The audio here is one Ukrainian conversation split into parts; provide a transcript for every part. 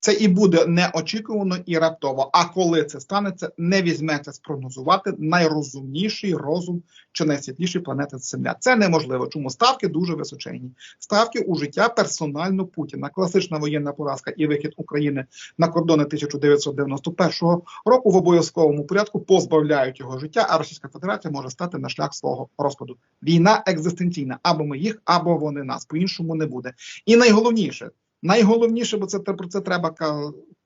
Це і буде неочікувано і раптово. А коли це станеться, не візьметься спрогнозувати найрозумніший розум чи найсвітліший планети Земля. Це неможливо. Чому ставки дуже височенні? Ставки у життя персонально Путіна. Класична воєнна поразка і вихід України на кордони 1991 року в обов'язковому порядку позбавляють його життя. А Російська Федерація може стати на шлях свого розпаду. Війна екзистенційна або ми їх, або вони нас. По іншому не буде. І найголовніше. Найголовніше, бо це про це треба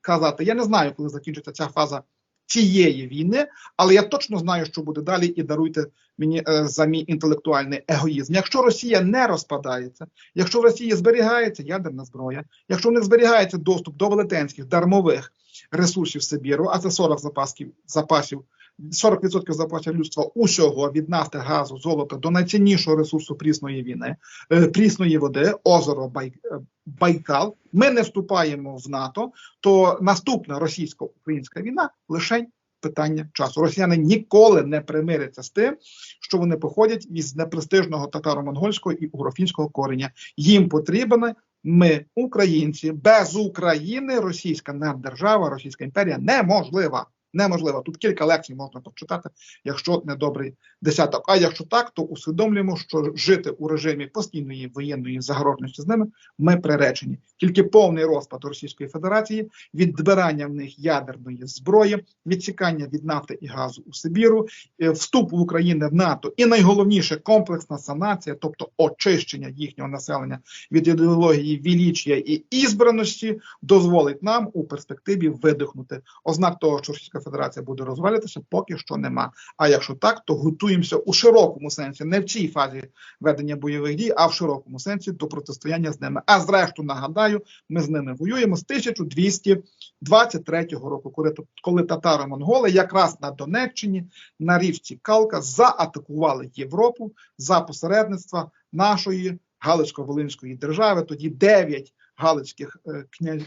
казати. Я не знаю, коли закінчиться ця фаза цієї війни, але я точно знаю, що буде далі, і даруйте мені е, за мій інтелектуальний егоїзм. Якщо Росія не розпадається, якщо в Росії зберігається ядерна зброя, якщо в них зберігається доступ до велетенських дармових ресурсів Сибіру, а це 40 запасків запасів. 40% запасів людства усього від нафти, газу, золота до найціннішого ресурсу прісної війни, е, прісної води, озеро Бай, е, Байкал. Ми не вступаємо в НАТО, то наступна російсько-українська війна лише питання часу. Росіяни ніколи не примиряться з тим, що вони походять із непрестижного татаро-монгольського і угрофінського кореня. Їм потрібно. Ми, українці, без України російська наддержава, Російська імперія неможлива. Неможливо. Тут кілька лекцій можна прочитати, якщо не добрий десяток. А якщо так, то усвідомлюємо, що жити у режимі постійної воєнної загорожності з ними ми приречені. Тільки повний розпад Російської Федерації, відбирання в них ядерної зброї, відсікання від нафти і газу у Сибіру, е, вступ в Україну в НАТО, і найголовніше комплексна санація, тобто очищення їхнього населення від ідеології вілічія і ізбраності, дозволить нам у перспективі видихнути. Ознак того, що Російська Федерація буде розвалитися, поки що нема. А якщо так, то готуємося у широкому сенсі, не в цій фазі ведення бойових дій, а в широкому сенсі до протистояння з ними. А зрештою, нагадаю, ми з ними воюємо з 1223 року, коли, коли татаро-монголи якраз на Донеччині на річці Калка заатакували Європу за посередництва нашої Галицько-Волинської держави. Тоді дев'ять галицьких е, кня...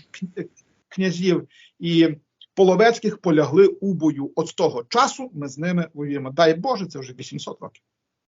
князів і половецьких полягли у бою. От з того часу ми з ними воюємо. Дай Боже, це вже 800 років.